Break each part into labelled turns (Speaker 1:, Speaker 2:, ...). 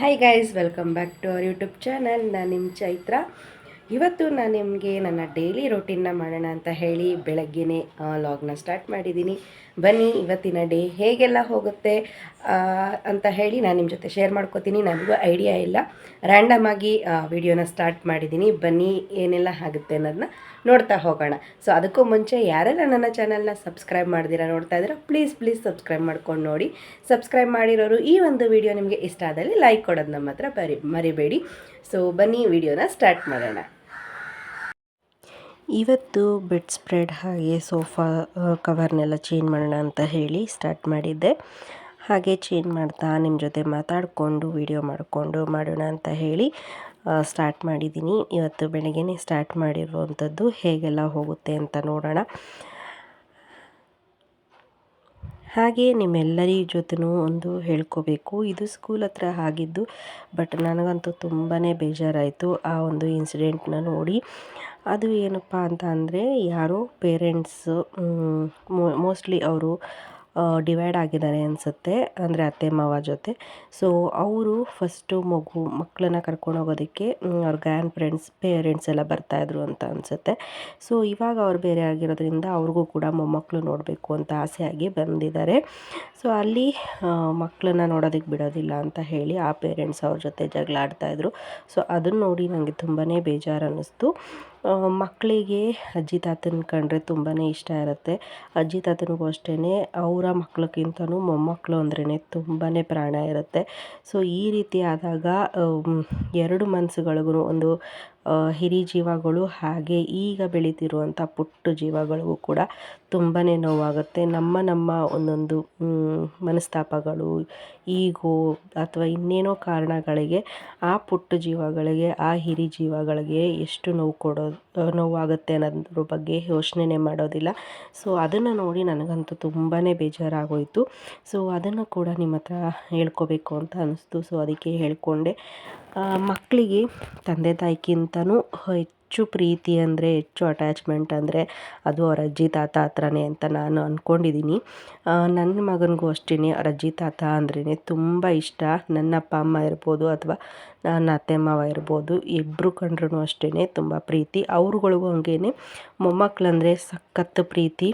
Speaker 1: Hi guys welcome back to our YouTube channel ನಾನು ನಿಮ್ಮ ಚೈತ್ರ. ಇವತ್ತು ನಾನು ನಿಮಗೆ ನನ್ನ ಡೈಲಿ ರೊಟೀನ್ನ ಮಾಡೋಣ ಅಂತ ಹೇಳಿ ಬೆಳಗ್ಗೆನೇ ಲಾಗ್ನ ಸ್ಟಾರ್ಟ್ ಮಾಡಿದ್ದೀನಿ ಬನ್ನಿ, ಇವತ್ತಿನ ಡೇ ಹೇಗೆಲ್ಲ ಹೋಗುತ್ತೆ ಅಂತ ಹೇಳಿ ನಾನು ನಿಮ್ಮ ಜೊತೆ ಶೇರ್ ಮಾಡ್ಕೋತೀನಿ. ನನಗೂ ಐಡಿಯಾ ಇಲ್ಲ. ರ್ಯಾಂಡಮ್ ಆಗಿ ವಿಡಿಯೋನ ಸ್ಟಾರ್ಟ್ ಮಾಡಿದ್ದೀನಿ ಬನ್ನಿ, ಏನೆಲ್ಲ ಆಗುತ್ತೆ ಅನ್ನೋದನ್ನ ನೋಡ್ತಾ ಹೋಗೋಣ. ಸೊ ಅದಕ್ಕೂ ಮುಂಚೆ ಯಾರೆಲ್ಲ ನನ್ನ ಚಾನಲ್ನ ಸಬ್ಸ್ಕ್ರೈಬ್ ಮಾಡಿದಿರ ನೋಡ್ತಾ ಇದ್ದೀರಾ ಪ್ಲೀಸ್ ಪ್ಲೀಸ್ ಸಬ್ಸ್ಕ್ರೈಬ್ ಮಾಡ್ಕೊಂಡು ನೋಡಿ. ಸಬ್ಸ್ಕ್ರೈಬ್ ಮಾಡಿರೋರು ಈ ಒಂದು ವಿಡಿಯೋ ನಿಮಗೆ ಇಷ್ಟ ಆದಲ್ಲಿ ಲೈಕ್ ಕೊಡೋದು ನಮ್ಮ ಹತ್ರ ಬರಿ, ಮರಿಬೇಡಿ. ಸೊ ಬನ್ನಿ ವಿಡಿಯೋನ ಸ್ಟಾರ್ಟ್ ಮಾಡೋಣ. ಇವತ್ತು ಬೆಡ್ ಸ್ಪ್ರೆಡ್ ಹಾಗೆ ಸೋಫಾ ಕವರ್ನೆಲ್ಲ ಚೇಂಜ್ ಮಾಡೋಣ ಅಂತ ಹೇಳಿ ಸ್ಟಾರ್ಟ್ ಮಾಡಿದ್ದೆ. ಹಾಗೆ ಚೇಂಜ್ ಮಾಡ್ತಾ ನಿಮ್ಮ ಜೊತೆ ಮಾತಾಡಿಕೊಂಡು ವಿಡಿಯೋ ಮಾಡಿಕೊಂಡು ಮಾಡೋಣ ಅಂತ ಹೇಳಿ. ಸ್ಟಾರ್ಟ್ ಮಾಡಿದ್ದೀನಿ. ಇವತ್ತು ಬೆಳಗ್ಗೆನೇ ಸ್ಟಾರ್ಟ್ ಮಾಡಿರುವಂಥದ್ದು ಹೇಗೆಲ್ಲ ಹೋಗುತ್ತೆ ಅಂತ ನೋಡೋಣ. ಹಾಗೆ ನಿಮ್ಮೆಲ್ಲರ ಜೊತೆನೂ ಒಂದು ಹೇಳ್ಕೋಬೇಕು. ಇದು ಸ್ಕೂಲ್ ಹತ್ರ ಆಗಿದ್ದು ಬಟ್ ನನಗಂತೂ ತುಂಬಾ ಬೇಜಾರಾಯಿತು ಆ ಒಂದು ಇನ್ಸಿಡೆಂಟ್ನ ನೋಡಿ. ಅದು ಏನಪ್ಪ ಅಂತ ಅಂದರೆ, ಯಾರೋ ಪೇರೆಂಟ್ಸು ಮೋಸ್ಟ್ಲಿ ಅವರು ಡಿವೈಡ್ ಆಗಿದ್ದಾರೆ ಅನಿಸುತ್ತೆ, ಅಂದರೆ ಅತ್ತೆ ಮಾವ ಜೊತೆ. ಸೊ ಅವರು ಫಸ್ಟು ಮಗು ಮಕ್ಕಳನ್ನ ಕರ್ಕೊಂಡು ಹೋಗೋದಕ್ಕೆ ಅವ್ರ ಗ್ರ್ಯಾಂಡ್ ಫ್ರೆಂಡ್ಸ್ ಪೇರೆಂಟ್ಸ್ ಎಲ್ಲ ಬರ್ತಾಯಿದ್ರು ಅಂತ ಅನಿಸುತ್ತೆ. ಸೊ ಇವಾಗ ಅವ್ರು ಬೇರೆ ಆಗಿರೋದ್ರಿಂದ ಅವ್ರಿಗೂ ಕೂಡ ಮೊಮ್ಮಕ್ಕಳು ನೋಡಬೇಕು ಅಂತ ಆಸೆಯಾಗಿ ಬಂದಿದ್ದಾರೆ. ಸೊ ಅಲ್ಲಿ ಮಕ್ಕಳನ್ನ ನೋಡೋದಕ್ಕೆ ಬಿಡೋದಿಲ್ಲ ಅಂತ ಹೇಳಿ ಆ ಪೇರೆಂಟ್ಸ್ ಅವ್ರ ಜೊತೆ ಜಗಳ ಆಡ್ತಾಯಿದ್ರು ಸೊ ಅದನ್ನು ನೋಡಿ ನನಗೆ ತುಂಬಾ ಬೇಜಾರು ಅನ್ನಿಸ್ತು. ಮಕ್ಕಳಿಗೆ ಅಜ್ಜಿ ತಾತನ ಕಂಡ್ರೆ ತುಂಬಾ ಇಷ್ಟ ಇರುತ್ತೆ. ಅಜ್ಜಿ ತಾತನಿಗೂ ಅಷ್ಟೇ ಅವರ ಮಕ್ಳಿಗಿಂತನೂ ಮೊಮ್ಮಕ್ಕಳು ಅಂದ್ರೇ ತುಂಬಾ ಪ್ರಾಣ ಇರುತ್ತೆ. ಸೊ ಈ ರೀತಿ ಆದಾಗ ಎರಡು ಮನಸ್ಸುಗಳಿಗೂ ಒಂದು ಹಿರಿ ಜೀವಗಳು ಹಾಗೆ ಈಗ ಬೆಳೀತಿರುವಂಥ ಪುಟ್ಟ ಜೀವಗಳಿಗೂ ಕೂಡ ತುಂಬಾ ನೋವಾಗುತ್ತೆ. ನಮ್ಮ ನಮ್ಮ ಒಂದೊಂದು ಮನಸ್ತಾಪಗಳು, ಈಗೋ ಅಥವಾ ಇನ್ನೇನೋ ಕಾರಣಗಳಿಗೆ ಆ ಪುಟ್ಟ ಜೀವಗಳಿಗೆ, ಆ ಹಿರಿ ಜೀವಗಳಿಗೆ ಎಷ್ಟು ನೋವು ಕೊಡೋ ನೋವಾಗುತ್ತೆ ಅನ್ನೋದ್ರ ಬಗ್ಗೆ ಯೋಚನೆ ಮಾಡೋದಿಲ್ಲ. ಸೊ, ಅದನ್ನು ನೋಡಿ ನನಗಂತೂ ತುಂಬಾ ಬೇಜಾರಾಗೋಯಿತು. ಸೊ, ಅದನ್ನು ಕೂಡ ನಿಮ್ಮ ಹತ್ರ ಹೇಳ್ಕೋಬೇಕು ಅಂತ ಅನ್ನಿಸ್ತು ಸೊ, ಅದಕ್ಕೆ ಹೇಳ್ಕೊಂಡೆ. ಮಕ್ಕಳಿಗೆ ತಂದೆ ತಾಯಿಗಿಂತನೂ ಹೆಚ್ಚು ಪ್ರೀತಿ ಅಂದರೆ, ಹೆಚ್ಚು ಅಟ್ಯಾಚ್ಮೆಂಟ್ ಅಂದರೆ ಅದು ಅವ್ರ ಅಜ್ಜಿ, ತಾತ ಹತ್ರನೇ ಅಂತ ನಾನು ಅಂದ್ಕೊಂಡಿದ್ದೀನಿ ನನ್ನ ಮಗನಿಗೂ ಅಷ್ಟೇ ಅವ್ರ ಅಜ್ಜಿ, ತಾತ ಅಂದ್ರೇ ತುಂಬ ಇಷ್ಟ. ನನ್ನ ಅಪ್ಪ, ಅಮ್ಮ ಇರ್ಬೋದು ಅಥವಾ ನನ್ನ ಅತ್ತೆ, ಮಾವ ಇರ್ಬೋದು ಇಬ್ಬರು ಕಂಡ್ರೂ ಅಷ್ಟೇ ತುಂಬ ಪ್ರೀತಿ. ಅವ್ರುಗಳಿಗೂ ಹಂಗೇನೆ ಮೊಮ್ಮಕ್ಕಳಂದರೆ ಸಖತ್ತು ಪ್ರೀತಿ.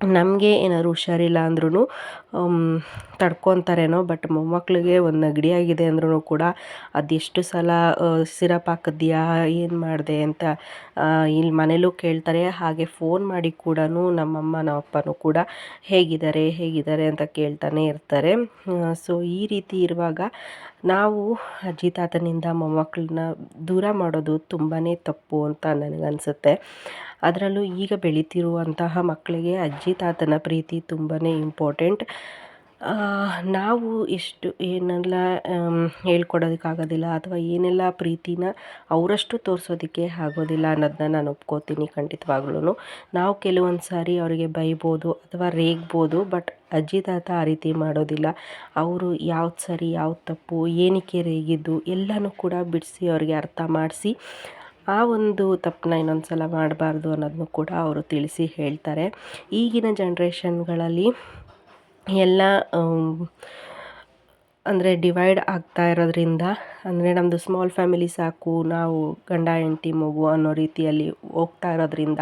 Speaker 1: ನಮಗೆ ಏನಾದ್ರು ಹುಷಾರಿಲ್ಲ ಅಂದ್ರೂ ತಡ್ಕೊತಾರೇನೋ ಬಟ್ ಮೊಮ್ಮಕ್ಕಳಿಗೆ ಒಂದು ನೆಗಡಿ ಆಗಿದೆ ಅಂದ್ರೂ ಕೂಡ ಅದೆಷ್ಟು ಸಲ ಸಿರಪ್ ಹಾಕಿದ್ಯಾ, ಏನು ಮಾಡಿದೆ ಅಂತ ಇಲ್ಲಿ ಮನೇಲೂ ಕೇಳ್ತಾರೆ. ಹಾಗೆ ಫೋನ್ ಮಾಡಿ ಕೂಡ ನಮ್ಮಮ್ಮ, ನಮ್ಮಪ್ಪನೂ ಕೂಡ ಹೇಗಿದ್ದಾರೆ ಹೇಗಿದ್ದಾರೆ ಅಂತ ಕೇಳ್ತಾನೆ ಇರ್ತಾರೆ. ಸೊ ಈ ರೀತಿ ಇರುವಾಗ ನಾವು ಅಜ್ಜಿ ತಾತನಿಂದ ಮೊಮ್ಮಕ್ಕಳನ್ನ ದೂರ ಮಾಡೋದು ತುಂಬಾ ತಪ್ಪು ಅಂತ ನನಗನ್ಸುತ್ತೆ. ಅದರಲ್ಲೂ ಈಗ ಬೆಳೀತಿರುವಂತಹ ಮಕ್ಕಳಿಗೆ ಅಜ್ಜಿ ತಾತನ ಪ್ರೀತಿ ತುಂಬಾ ಇಂಪಾರ್ಟೆಂಟ್ ನಾವು ಎಷ್ಟು ಏನೆಲ್ಲ ಹೇಳ್ಕೊಡೋದಕ್ಕಾಗೋದಿಲ್ಲ ಅಥವಾ ಏನೆಲ್ಲ ಪ್ರೀತಿನ ಅವರಷ್ಟು ತೋರಿಸೋದಕ್ಕೆ ಆಗೋದಿಲ್ಲ ಅನ್ನೋದನ್ನ ನಾನು ಒಪ್ಕೋತೀನಿ ಖಂಡಿತವಾಗ್ಲೂ ನಾವು ಕೆಲವೊಂದು ಸಾರಿ ಅವರಿಗೆ ಬೈಬೋದು ಅಥವಾ ರೇಗ್ಬೋದು, ಬಟ್ ಅಜ್ಜಿ ತಾತ ಆ ರೀತಿ ಮಾಡೋದಿಲ್ಲ. ಅವರು ಯಾವ್ದು ಸರಿ, ಯಾವ್ದು ತಪ್ಪು, ಏನಕ್ಕೆ ರೇಗಿದ್ದು ಎಲ್ಲನೂ ಕೂಡ ಬಿಡಿಸಿ ಅವ್ರಿಗೆ ಅರ್ಥ ಮಾಡಿಸಿ ಆ ಒಂದು ತಪ್ಪನ್ನ ಇನ್ನೊಂದು ಸಲ ಮಾಡಬಾರ್ದು ಅನ್ನೋದನ್ನು ಕೂಡ ಅವರು ತಿಳಿಸಿ ಹೇಳ್ತಾರೆ. ಈಗಿನ ಜನ್ರೇಷನ್ಗಳಲ್ಲಿ ಎಲ್ಲ ಅಂದರೆ ಡಿವೈಡ್ ಆಗ್ತಾ ಇರೋದ್ರಿಂದ, ಅಂದರೆ ನಮ್ಮದು ಸ್ಮಾಲ್ ಫ್ಯಾಮಿಲಿ ಸಾಕು, ನಾವು ಗಂಡ, ಹೆಂಡತಿ, ಮಗು ಅನ್ನೋ ರೀತಿಯಲ್ಲಿ ಹೋಗ್ತಾ ಇರೋದ್ರಿಂದ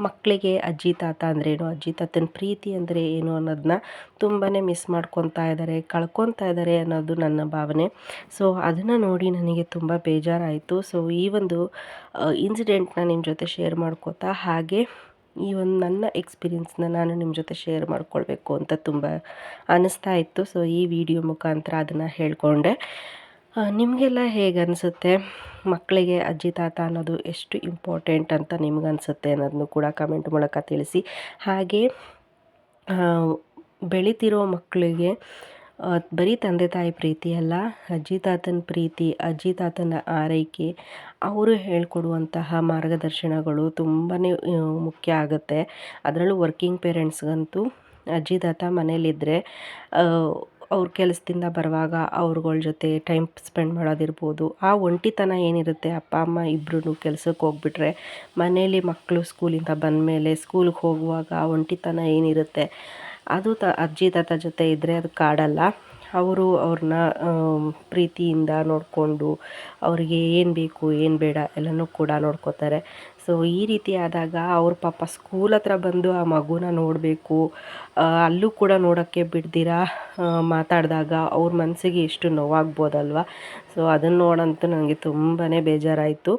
Speaker 1: ಮಕ್ಕಳಿಗೆ ಅಜ್ಜಿ, ತಾತ ಅಂದ್ರೇನು ಅಜ್ಜಿ, ತಾತನ ಪ್ರೀತಿ ಅಂದರೆ ಏನು ಅನ್ನೋದನ್ನ ತುಂಬಾ ಮಿಸ್ ಮಾಡ್ಕೊತಾ ಇದ್ದಾರೆ, ಕಳ್ಕೊತಾ ಇದ್ದಾರೆ ಅನ್ನೋದು ನನ್ನ ಭಾವನೆ. ಸೊ ಅದನ್ನು ನೋಡಿ ನನಗೆ ತುಂಬ ಬೇಜಾರಾಯಿತು. ಸೊ ಈ ಒಂದು ಇನ್ಸಿಡೆಂಟ್ನ ನಿಮ್ಮ ಜೊತೆ ಶೇರ್ ಮಾಡ್ಕೋತಾ ಹಾಗೆ ಈ ಒಂದು ನನ್ನ ಎಕ್ಸ್ಪೀರಿಯನ್ಸ್ನ ನಾನು ನಿಮ್ಮ ಜೊತೆ ಶೇರ್ ಮಾಡ್ಕೊಳ್ಬೇಕು ಅಂತ ತುಂಬ ಅನ್ನಿಸ್ತಾ ಇತ್ತು. ಸೊ ಈ ವಿಡಿಯೋ ಮುಖಾಂತರ ಅದನ್ನು ಹೇಳ್ಕೊಂಡೆ. ನಿಮಗೆಲ್ಲ ಹೇಗೆ ಅನಿಸುತ್ತೆ? ಮಕ್ಕಳಿಗೆ ಅಜ್ಜಿ, ತಾತ ಅನ್ನೋದು ಎಷ್ಟು ಇಂಪಾರ್ಟೆಂಟ್ ಅಂತ ನಿಮ್ಗೆ ಅನಿಸುತ್ತೆ ಅನ್ನೋದನ್ನು ಕೂಡ ಕಮೆಂಟ್ ಮೂಲಕ ತಿಳಿಸಿ. ಹಾಗೆ ಬೆಳಿತಿರೋ ಮಕ್ಕಳಿಗೆ ಬರೀ ತಂದೆ ತಾಯಿ ಪ್ರೀತಿ ಅಲ್ಲ ಅಜ್ಜಿ ತಾತನ ಪ್ರೀತಿ ಅಜ್ಜಿ ತಾತನ ಆರೈಕೆ, ಅವರು ಹೇಳ್ಕೊಡುವಂತಹ ಮಾರ್ಗದರ್ಶನಗಳು ತುಂಬಾ ಮುಖ್ಯ ಆಗುತ್ತೆ. ಅದರಲ್ಲೂ ವರ್ಕಿಂಗ್ ಪೇರೆಂಟ್ಸ್ಗಂತೂ ಅಜ್ಜಿ ತಾತ ಮನೇಲಿದ್ದರೆ ಅವ್ರ ಕೆಲಸದಿಂದ ಬರುವಾಗ ಅವ್ರಗಳ ಜೊತೆ ಟೈಮ್ ಸ್ಪೆಂಡ್ ಮಾಡೋದಿರ್ಬೋದು. ಆ ಒಂಟಿತನ ಏನಿರುತ್ತೆ, ಅಪ್ಪ, ಅಮ್ಮ ಇಬ್ಬರೂ ಕೆಲಸಕ್ಕೆ ಹೋಗ್ಬಿಟ್ರೆ ಮನೇಲಿ ಮಕ್ಕಳು ಸ್ಕೂಲಿಂದ ಬಂದಮೇಲೆ ಸ್ಕೂಲ್ಗೆ ಹೋಗುವಾಗ ಒಂಟಿತನ ಏನಿರುತ್ತೆ ಅದು ತ, ಅಜ್ಜಿ ತಾತ ಜೊತೆ ಇದ್ದರೆ ಅದು ಕಾಡಲ್ಲ. ಅವರು ಅವ್ರನ್ನ ಪ್ರೀತಿಯಿಂದ ನೋಡಿಕೊಂಡು ಅವರಿಗೆ ಏನು ಬೇಕು, ಏನು ಬೇಡ ಎಲ್ಲನೂ ಕೂಡ ನೋಡ್ಕೋತಾರೆ. ಸೊ ಈ ರೀತಿ ಆದಾಗ ಅವ್ರ ಪಾಪ ಸ್ಕೂಲ್ ಹತ್ರ ಬಂದು ಆ ಮಗುನ ನೋಡಬೇಕು ಅಲ್ಲೂ ಕೂಡ ನೋಡೋಕ್ಕೆ ಬಿಡ್ದಿರ ಮಾತಾಡಿದಾಗ ಅವ್ರ ಮನಸ್ಸಿಗೆ ಎಷ್ಟು ನೋವಾಗ್ಬೋದಲ್ವ? ಸೊ ಅದನ್ನು ನೋಡಂತೂ ನನಗೆ ತುಂಬಾ ಬೇಜಾರಾಯಿತು.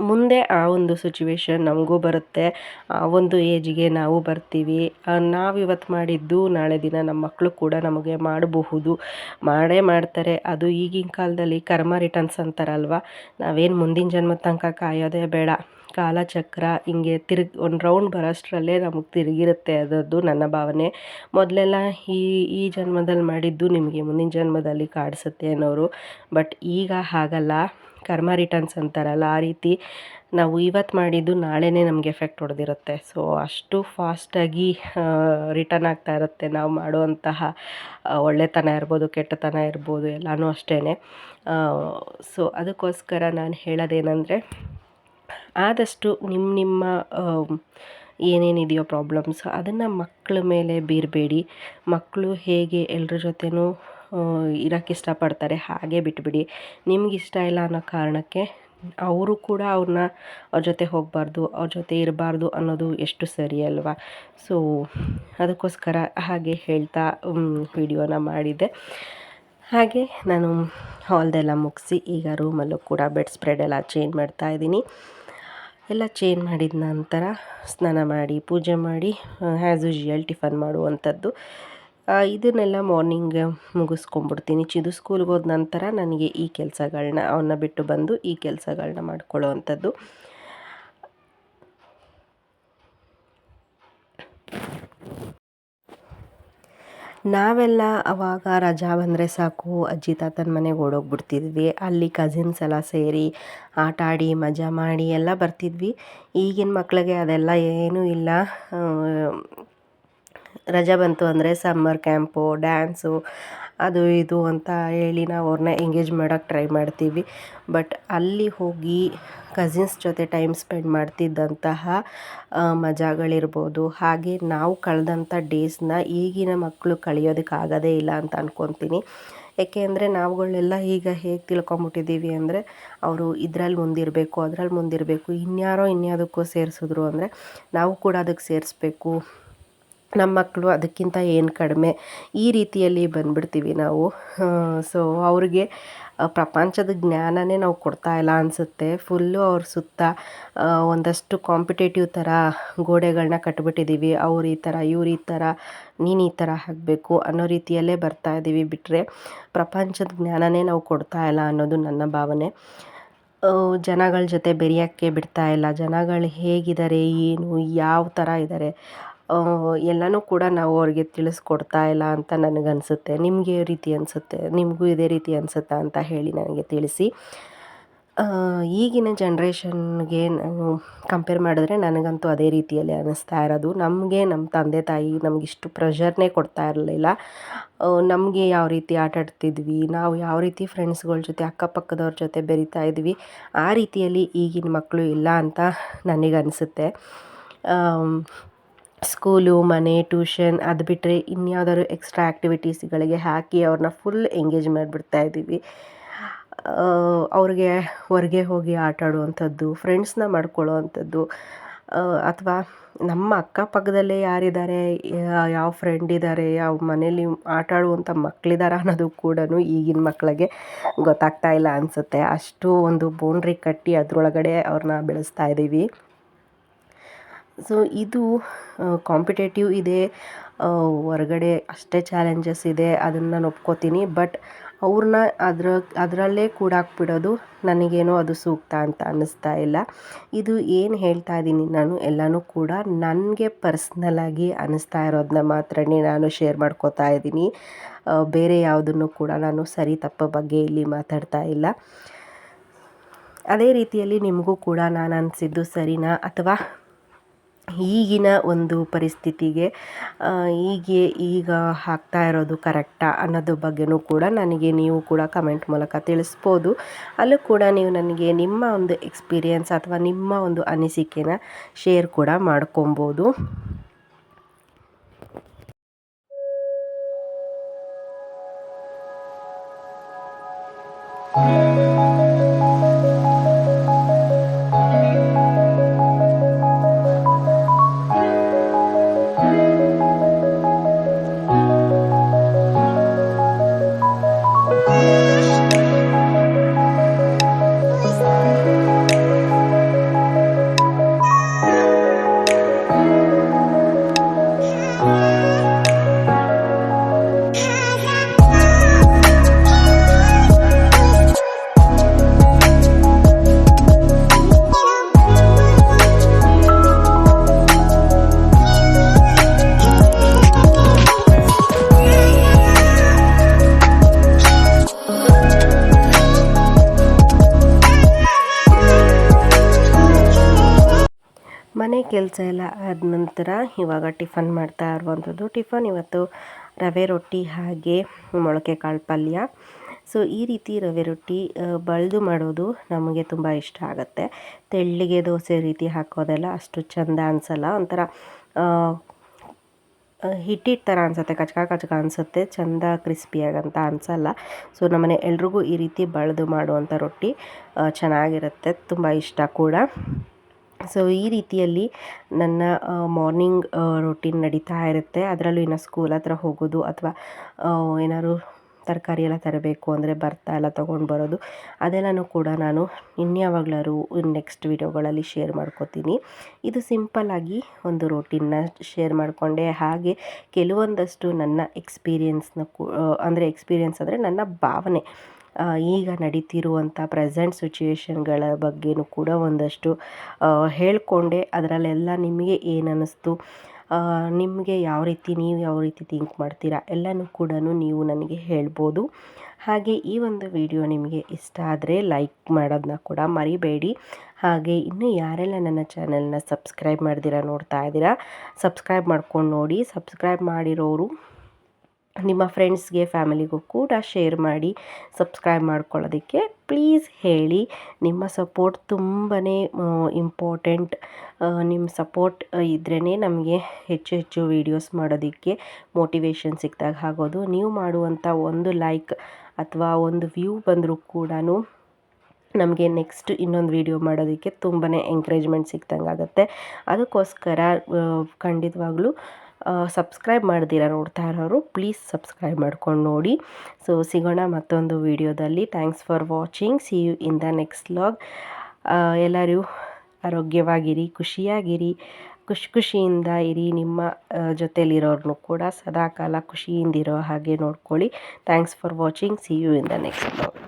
Speaker 1: ಮುಂದೆ ಆ ಒಂದು ಸಿಚುವೇಶನ್ ನಮಗೂ ಬರುತ್ತೆ. ಆ ಒಂದು ಏಜಿಗೆ ನಾವು ಬರ್ತೀವಿ. ನಾವು ಇವತ್ತು ಮಾಡಿದ್ದು ನಾಳೆ ದಿನ ನಮ್ಮ ಮಕ್ಕಳು ಕೂಡ ನಮಗೆ ಮಾಡಬಹುದು. ಮಾಡೇ ಮಾಡ್ತಾರೆ. ಅದು ಈಗಿನ ಕಾಲದಲ್ಲಿ ಕರ್ಮ ರಿಟರ್ನ್ಸ್ ಅಂತಾರಲ್ವ? ನಾವೇನು ಮುಂದಿನ ಜನ್ಮದ ತನಕ ಕಾಯೋದೇ ಬೇಡ. ಕಾಲಚಕ್ರ ಹಿಂಗೆ ತಿರುಗಿ ಒಂದು ರೌಂಡ್ ಬರೋಷ್ಟರಲ್ಲೇ ನಮಗೆ ತಿರುಗಿರುತ್ತೆ ಅದರದ್ದು ನನ್ನ ಭಾವನೆ. ಮೊದಲೆಲ್ಲ ಈ ಈ ಜನ್ಮದಲ್ಲಿ ಮಾಡಿದ್ದು ನಿಮಗೆ ಮುಂದಿನ ಜನ್ಮದಲ್ಲಿ ಕಾಡಿಸುತ್ತೆ ಅನ್ನೋರು. ಬಟ್ ಈಗ ಹಾಗಲ್ಲ. ಕರ್ಮ ರಿಟರ್ನ್ಸ್ ಅಂತಾರಲ್ಲ, ಆ ರೀತಿ ನಾವು ಇವತ್ತು ಮಾಡಿದ್ದು ನಾಳೆನೇ ನಮಗೆ ಎಫೆಕ್ಟ್ ಹೊಡೆದಿರುತ್ತೆ. ಸೊ ಅಷ್ಟು ಫಾಸ್ಟಾಗಿ ರಿಟರ್ನ್ ಆಗ್ತಾ ಇರುತ್ತೆ ನಾವು ಮಾಡುವಂತಹ ಒಳ್ಳೆತನ ಇರ್ಬೋದು, ಕೆಟ್ಟತನ ಇರ್ಬೋದು ಎಲ್ಲನೂ ಅಷ್ಟೇ ಸೊ ಅದಕ್ಕೋಸ್ಕರ ನಾನು ಹೇಳೋದೇನೆಂದರೆ ಆದಷ್ಟು ನಿಮ್ಮ ನಿಮ್ಮ ಏನೇನಿದೆಯೋ ಪ್ರಾಬ್ಲಮ್ಸ್ ಅದನ್ನು ಮಕ್ಕಳ ಮೇಲೆ ಬೀರಬೇಡಿ. ಮಕ್ಕಳು ಹೇಗೆ ಎಲ್ಲರ ಜೊತೆನೂ ಇರೋಕ್ಕೆ ಇಷ್ಟಪಡ್ತಾರೆ ಹಾಗೆ ಬಿಟ್ಬಿಡಿ. ನಿಮ್ಗೆ ಇಷ್ಟ ಇಲ್ಲ ಅನ್ನೋ ಕಾರಣಕ್ಕೆ ಅವರು ಕೂಡ ಅವ್ರನ್ನ ಅವ್ರ ಜೊತೆ ಹೋಗಬಾರ್ದು, ಅವ್ರ ಜೊತೆ ಇರಬಾರ್ದು ಅನ್ನೋದು ಎಷ್ಟು ಸರಿ ಅಲ್ವಾ? ಸೊ ಅದಕ್ಕೋಸ್ಕರ ಹಾಗೆ ಹೇಳ್ತಾ ವಿಡಿಯೋನ ಮಾಡಿದ್ದೆ. ಹಾಗೆ ನಾನು ಹಾಲ್ದೆಲ್ಲ ಮುಗಿಸಿ ಈಗ ರೂಮಲ್ಲೂ ಕೂಡ ಬೆಡ್ ಸ್ಪ್ರೆಡ್ ಎಲ್ಲ ಚೇಂಜ್ ಮಾಡ್ತಾ ಇದ್ದೀನಿ. ಎಲ್ಲ ಚೇಂಜ್ ಮಾಡಿದ ನಂತರ ಸ್ನಾನ ಮಾಡಿ, ಪೂಜೆ ಮಾಡಿ ಆ್ಯಸ್ ಯೂಶುವಲ್ ಟಿಫನ್ ಮಾಡುವಂಥದ್ದು. ಇದನ್ನೆಲ್ಲ ಮಾರ್ನಿಂಗ್ ಮುಗಿಸ್ಕೊಂಡ್ಬಿಡ್ತೀನಿ. ಚಿದು ಸ್ಕೂಲ್ಗೆ ಹೋದ ನಂತರ ನನಗೆ ಈ ಕೆಲಸಗಳನ್ನ ಅವನ್ನ ಬಿಟ್ಟು ಬಂದು ಈ ಕೆಲಸಗಳನ್ನ ಮಾಡ್ಕೊಳ್ಳೋ ಅಂಥದ್ದು ನಾವೆಲ್ಲ ಅವಾಗ ರಜಾ ಬಂದರೆ ಸಾಕು. ಅಜ್ಜಿ ತಾತನ ಮನೆಗೆ ಓಡೋಗ್ಬಿಡ್ತಿದ್ವಿ. ಅಲ್ಲಿ ಕಸಿನ್ಸ್ ಎಲ್ಲ ಸೇರಿ ಆಟ ಆಡಿ, ಮಜಾ ಮಾಡಿ ಎಲ್ಲ ಬರ್ತಿದ್ವಿ. ಈಗಿನ ಮಕ್ಕಳಿಗೆ ಅದೆಲ್ಲ ಏನೂ ಇಲ್ಲ. ರಜಾ ಬಂತು ಅಂದರೆ ಸಮ್ಮರ್ ಕ್ಯಾಂಪು ಡ್ಯಾನ್ಸು ಅದು ಇದು ಅಂತ ಹೇಳಿ ನಾವು ಅವ್ರನ್ನ ಎಂಗೇಜ್ ಮಾಡೋಕ್ಕೆ ಟ್ರೈ ಮಾಡ್ತೀವಿ. ಬಟ್ ಅಲ್ಲಿ ಹೋಗಿ ಕಸಿನ್ಸ್ ಜೊತೆ ಟೈಮ್ ಸ್ಪೆಂಡ್ ಮಾಡ್ತಿದ್ದಂತಹ ಮಜಾಗಳಿರ್ಬೋದು. ಹಾಗೆ ನಾವು ಕಳೆದಂಥ ಡೇಸ್ನ ಈಗಿನ ಮಕ್ಕಳು ಕಳಿಯೋದಕ್ಕಾಗೋದೇ ಇಲ್ಲ ಅಂತ ಅಂದ್ಕೊತೀನಿ ಏಕೆ ಅಂದರೆ ನಾವುಗಳೆಲ್ಲ ಈಗ ಹೇಗೆ ತಿಳ್ಕೊಂಬಿಟ್ಟಿದ್ದೀವಿ ಅಂದರೆ, ಅವರು ಇದರಲ್ಲಿ ಮುಂದಿರಬೇಕು, ಅದ್ರಲ್ಲಿ ಮುಂದಿರಬೇಕು, ಇನ್ಯಾರೋ ಇನ್ಯಾವುದಕ್ಕೋ ಸೇರಿಸಿದ್ರು ಅಂದರೆ, ನಾವು ಕೂಡ ಅದಕ್ಕೆ ಸೇರಿಸ್ಬೇಕು. ನಮ್ಮ ಮಕ್ಕಳು ಅದಕ್ಕಿಂತ ಏನು ಕಡಿಮೆ ಈ ರೀತಿಯಲ್ಲಿ ಬಂದ್ಬಿಡ್ತೀವಿ ನಾವು. ಸೊ ಅವ್ರಿಗೆ ಪ್ರಪಂಚದ ಜ್ಞಾನನೇ ನಾವು ಕೊಡ್ತಾ ಇಲ್ಲ ಅನಿಸುತ್ತೆ. ಫುಲ್ಲು ಅವ್ರ ಸುತ್ತ ಒಂದಷ್ಟು ಕಾಂಪಿಟೇಟಿವ್ ಥರ ಗೋಡೆಗಳನ್ನ ಕಟ್ಬಿಟ್ಟಿದ್ದೀವಿ ಅವ್ರು ಈ ಥರ ಇವ್ರು ಈ ಥರ ನೀನು ಈ ಥರ ಆಗಬೇಕು ಅನ್ನೋ ರೀತಿಯಲ್ಲೇ ಬರ್ತಾ ಇದ್ದೀವಿ ಬಿಟ್ಟರೆ ಪ್ರಪಂಚದ ಜ್ಞಾನನೇ ನಾವು ಕೊಡ್ತಾ ಇಲ್ಲ ಅನ್ನೋದು ನನ್ನ ಭಾವನೆ. ಜನಗಳ ಜೊತೆ ಬೆರೆಯೋಕ್ಕೆ ಬಿಡ್ತಾ ಇಲ್ಲ. ಜನಗಳು ಹೇಗಿದ್ದಾರೆ, ಏನು, ಯಾವ ಥರ ಇದ್ದಾರೆ ಎಲ್ಲನೂ ಕೂಡ ನಾವು ಅವ್ರಿಗೆ ತಿಳಿಸ್ಕೊಡ್ತಾ ಇಲ್ಲ ಅಂತ ನನಗನ್ಸುತ್ತೆ. ನಿಮಗೆ ರೀತಿ ಅನಿಸುತ್ತೆ? ನಿಮಗೂ ಇದೇ ರೀತಿ ಅನಿಸುತ್ತಾ ಅಂತ ಹೇಳಿ ನನಗೆ ತಿಳಿಸಿ. ಈಗಿನ ಜನ್ರೇಷನ್ಗೆ ನಾನು ಕಂಪೇರ್ ಮಾಡಿದ್ರೆ ನನಗಂತೂ ಅದೇ ರೀತಿಯಲ್ಲಿ ಅನ್ನಿಸ್ತಾ ಇರೋದು. ನಮಗೆ ನಮ್ಮ ತಂದೆ ತಾಯಿ ನಮಗಿಷ್ಟು ಪ್ರೆಷರ್ನೇ ಕೊಡ್ತಾ ಇರಲಿಲ್ಲ. ನಮಗೆ ಯಾವ ರೀತಿ ಆಟ ಆಡ್ತಿದ್ವಿ, ನಾವು ಯಾವ ರೀತಿ ಫ್ರೆಂಡ್ಸ್ಗಳ ಜೊತೆ, ಅಕ್ಕಪಕ್ಕದವ್ರ ಜೊತೆ ಬೆರಿತಾ ಇದ್ವಿ, ಆ ರೀತಿಯಲ್ಲಿ ಈಗಿನ ಮಕ್ಕಳು ಇಲ್ಲ ಅಂತ ನನಗನ್ಸುತ್ತೆ. ಸ್ಕೂಲು, ಮನೆ, ಟ್ಯೂಷನ್ ಅದು ಬಿಟ್ಟರೆ ಇನ್ಯಾವುದಾದ್ರು ಎಕ್ಸ್ಟ್ರಾ ಆ್ಯಕ್ಟಿವಿಟೀಸ್ಗಳಿಗೆ ಹಾಕಿ ಅವ್ರನ್ನ ಫುಲ್ ಎಂಗೇಜ್ ಮಾಡಿಬಿಡ್ತಾ ಇದ್ದೀವಿ. ಅವ್ರಿಗೆ ಹೊರಗೆ ಹೋಗಿ ಆಟ ಆಡುವಂಥದ್ದು ಫ್ರೆಂಡ್ಸ್ನ ಮಾಡ್ಕೊಳ್ಳೋ ಅಂಥದ್ದು ಅಥವಾ ನಮ್ಮ ಅಕ್ಕಪಕ್ಕದಲ್ಲೇ ಯಾರಿದ್ದಾರೆ ಯಾವ ಫ್ರೆಂಡ್ ಇದ್ದಾರೆ, ಯಾವ ಮನೇಲಿ ಆಟ ಆಡುವಂಥ ಮಕ್ಕಳಿದ್ದಾರೆ ಅನ್ನೋದು ಕೂಡ ಈಗಿನ ಮಕ್ಕಳಿಗೆ ಗೊತ್ತಾಗ್ತಾ ಇಲ್ಲ ಅನಿಸುತ್ತೆ. ಅಷ್ಟು ಒಂದು ಬೌಂಡ್ರಿ ಕಟ್ಟಿ ಅದರೊಳಗಡೆ ಅವ್ರನ್ನ ಬೆಳೆಸ್ತಾ ಇದ್ದೀವಿ. ಸೊ ಇದು ಕಾಂಪಿಟೇಟಿವ್ ಇದೆ. ಹೊರಗಡೆ ಅಷ್ಟೇ ಚಾಲೆಂಜಸ್ ಇದೆ. ಅದನ್ನು ನಾನು ಒಪ್ಕೋತೀನಿ. ಬಟ್ ಅವ್ರನ್ನ ಅದರ, ಅದರಲ್ಲೇ ಕೂಡಾಕ್ಬಿಡೋದು ನನಗೇನೋ ಅದು ಸೂಕ್ತ ಅಂತ ಅನ್ನಿಸ್ತಾ ಇಲ್ಲ. ಇದು ಏನು ಹೇಳ್ತಾ ಇದ್ದೀನಿ ನಾನು ಎಲ್ಲನೂ ಕೂಡ ನನಗೆ ಪರ್ಸ್ನಲಾಗಿ ಅನ್ನಿಸ್ತಾ ಇರೋದನ್ನ ಮಾತ್ರನೇ ನಾನು ಶೇರ್ ಮಾಡ್ಕೋತಾ ಇದ್ದೀನಿ ಬೇರೆ ಯಾವುದನ್ನು ಕೂಡ ನಾನು ಸರಿ ತಪ್ಪ ಬಗ್ಗೆ ಇಲ್ಲಿ ಮಾತಾಡ್ತಾ ಇಲ್ಲ. ಅದೇ ರೀತಿಯಲ್ಲಿ ನಿಮಗೂ ಕೂಡ ನಾನು ಅನಿಸಿದ್ದು ಸರಿನಾ? ಅಥವಾ ಈಗಿನ ಒಂದು ಪರಿಸ್ಥಿತಿಗೆ ಹೀಗೆ ಈಗ ಹಾಕ್ತಾ ಇರೋದು ಕರೆಕ್ಟಾ ಅನ್ನೋದ್ರ ಬಗ್ಗೆಯೂ ಕೂಡ ನನಗೆ ನೀವು ಕೂಡ ಕಮೆಂಟ್ ಮೂಲಕ ತಿಳಿಸ್ಬೋದು. ಅಲ್ಲೂ ಕೂಡ ನೀವು ನನಗೆ ನಿಮ್ಮ ಒಂದು ಎಕ್ಸ್ಪೀರಿಯನ್ಸ್ ಅಥವಾ ನಿಮ್ಮ ಒಂದು ಅನಿಸಿಕೆನ ಶೇರ್ ಕೂಡ ಮಾಡ್ಕೊಬೋದು. ಕೆಲಸ ಎಲ್ಲ ಆದ ನಂತರ ಇವಾಗ ಟಿಫನ್ ಮಾಡ್ತಾ ಇರುವಂಥದ್ದು. ಟಿಫನ್ ಇವತ್ತು ರವೆ ರೊಟ್ಟಿ ಹಾಗೆ ಮೊಳಕೆ ಕಾಳು ಪಲ್ಯ. ಸೊ, ಈ ರೀತಿ ರವೆ ರೊಟ್ಟಿ ಬಳ್ದು ಮಾಡೋದು ನಮಗೆ ತುಂಬ ಇಷ್ಟ ಆಗುತ್ತೆ. ತೆಳ್ಳಿಗೆ ದೋಸೆ ರೀತಿ ಹಾಕೋದೆಲ್ಲ ಅಷ್ಟು ಚೆಂದ ಅನಿಸಲ್ಲ. ಒಂಥರ ಹಿಟ್ಟಿಟ್ಟು ಥರ ಅನಿಸುತ್ತೆ ಕಚ್ಕ ಕಚ್ಕ ಅನಿಸುತ್ತೆ, ಚೆಂದ ಕ್ರಿಸ್ಪಿಯಾಗಂತ ಅನಿಸಲ್ಲ. ಸೊ, ನಮ್ಮನೆ ಎಲ್ರಿಗೂ ಈ ರೀತಿ ಬಳ್ದು ಮಾಡುವಂಥ ರೊಟ್ಟಿ ಚೆನ್ನಾಗಿರುತ್ತೆ, ತುಂಬ ಇಷ್ಟ ಕೂಡ. ಸೊ, ಈ ರೀತಿಯಲ್ಲಿ ನನ್ನ ಮಾರ್ನಿಂಗ್ ರೊಟೀನ್ ನಡೀತಾ ಇರುತ್ತೆ. ಅದರಲ್ಲೂ ಇನ್ನು ಸ್ಕೂಲ್ ಹತ್ರ ಹೋಗೋದು ಅಥವಾ ಏನಾದ್ರು ತರಕಾರಿ ಎಲ್ಲ ತರಬೇಕು ಅಂದರೆ ಬರ್ತಾ ಎಲ್ಲ ತೊಗೊಂಡು ಬರೋದು, ಅದೆಲ್ಲನೂ ಕೂಡ ನಾನು ಇನ್ಯಾವಾಗ್ಲಾದ್ರು ನೆಕ್ಸ್ಟ್ ವೀಡಿಯೋಗಳಲ್ಲಿ ಶೇರ್ ಮಾಡ್ಕೋತೀನಿ. ಇದು ಸಿಂಪಲ್ಲಾಗಿ ಒಂದು ರೋಟೀನ್ನ ಶೇರ್ ಮಾಡಿಕೊಂಡೆ. ಹಾಗೆ ಕೆಲವೊಂದಷ್ಟು ನನ್ನ ಎಕ್ಸ್ಪೀರಿಯೆನ್ಸ್ನ ಕೂ ಅಂದರೆ ಎಕ್ಸ್ಪೀರಿಯೆನ್ಸ್ ಅಂದರೆ ನನ್ನ ಭಾವನೆ. ಈಗ ನಡೀತಿರುವಂಥ ಪ್ರೆಸೆಂಟ್ ಸಿಚುವೇಷನ್ಗಳ ಬಗ್ಗೆಯೂ ಕೂಡ ಒಂದಷ್ಟು ಹೇಳಿಕೊಂಡೆ. ಅದರಲ್ಲೆಲ್ಲ ನಿಮಗೆ ಏನು ಅನ್ನಿಸ್ತು ನಿಮಗೆ ಯಾವ ರೀತಿ, ನೀವು ಯಾವ ರೀತಿ ಥಿಂಕ್ ಮಾಡ್ತೀರಾ? ಎಲ್ಲನೂ ಕೂಡ ನೀವು ನನಗೆ ಹೇಳ್ಬೋದು. ಹಾಗೆ ಈ ಒಂದು ವಿಡಿಯೋ ನಿಮಗೆ ಇಷ್ಟ ಆದರೆ ಲೈಕ್ ಮಾಡೋದನ್ನ ಕೂಡ ಮರಿಬೇಡಿ. ಹಾಗೆ ಇನ್ನೂ ಯಾರೆಲ್ಲ ನನ್ನ ಚಾನೆಲ್ನ ಸಬ್ಸ್ಕ್ರೈಬ್ ಮಾಡಿದಿರ ನೋಡ್ತಾ ಇದ್ದೀರಾ, ಸಬ್ಸ್ಕ್ರೈಬ್ ಮಾಡ್ಕೊಂಡು ನೋಡಿ. ಸಬ್ಸ್ಕ್ರೈಬ್ ಮಾಡಿರೋರು ನಿಮ್ಮ ಫ್ರೆಂಡ್ಸ್ಗೆ ಫ್ಯಾಮಿಲಿಗೂ ಕೂಡ ಶೇರ್ ಮಾಡಿ ಸಬ್ಸ್ಕ್ರೈಬ್ ಮಾಡ್ಕೊಳ್ಳೋದಕ್ಕೆ ಪ್ಲೀಸ್ ಹೇಳಿ. ನಿಮ್ಮ ಸಪೋರ್ಟ್ ತುಂಬಾ ಇಂಪಾರ್ಟೆಂಟ್ ನಿಮ್ಮ ಸಪೋರ್ಟ್ ಇದ್ರೇ ನಮಗೆ ಹೆಚ್ಚು ಹೆಚ್ಚು ವೀಡಿಯೋಸ್ ಮಾಡೋದಕ್ಕೆ ಮೋಟಿವೇಶನ್ ಸಿಕ್ತಾಗ ಆಗೋದು. ನೀವು ಮಾಡುವಂಥ ಒಂದು ಲೈಕ್ ಅಥವಾ ಒಂದು ವ್ಯೂ ಬಂದರೂ ಕೂಡ ನಮಗೆ ನೆಕ್ಸ್ಟ್ ಇನ್ನೊಂದು ವೀಡಿಯೋ ಮಾಡೋದಕ್ಕೆ ತುಂಬಾ ಎಂಕರೇಜ್ಮೆಂಟ್ ಸಿಕ್ದಂಗೆ ಅದಕ್ಕೋಸ್ಕರ ಖಂಡಿತವಾಗ್ಲೂ ಸಬ್ಸ್ಕ್ರೈಬ್ ಮಾಡ್ದಿರ ನೋಡ್ತಾ ಇರೋರು ಪ್ಲೀಸ್ ಸಬ್ಸ್ಕ್ರೈಬ್ ಮಾಡ್ಕೊಂಡು ನೋಡಿ. ಸೊ ಸಿಗೋಣ ಮತ್ತೊಂದು ವೀಡಿಯೋದಲ್ಲಿ. Thanks for watching see you in the next vlog ಎಲ್ಲರೂ ಆರೋಗ್ಯವಾಗಿರಿ, ಖುಷಿಯಾಗಿರಿ. ಖುಷಿ, ಖುಷಿಯಿಂದ ಇರಿ. ನಿಮ್ಮ ಜೊತೆಲಿರೋರ್ನು ಕೂಡ ಸದಾಕಾಲ ಖುಷಿಯಿಂದಿರೋ ಹಾಗೆ ನೋಡ್ಕೊಳ್ಳಿ. Thanks for watching see you in the next vlog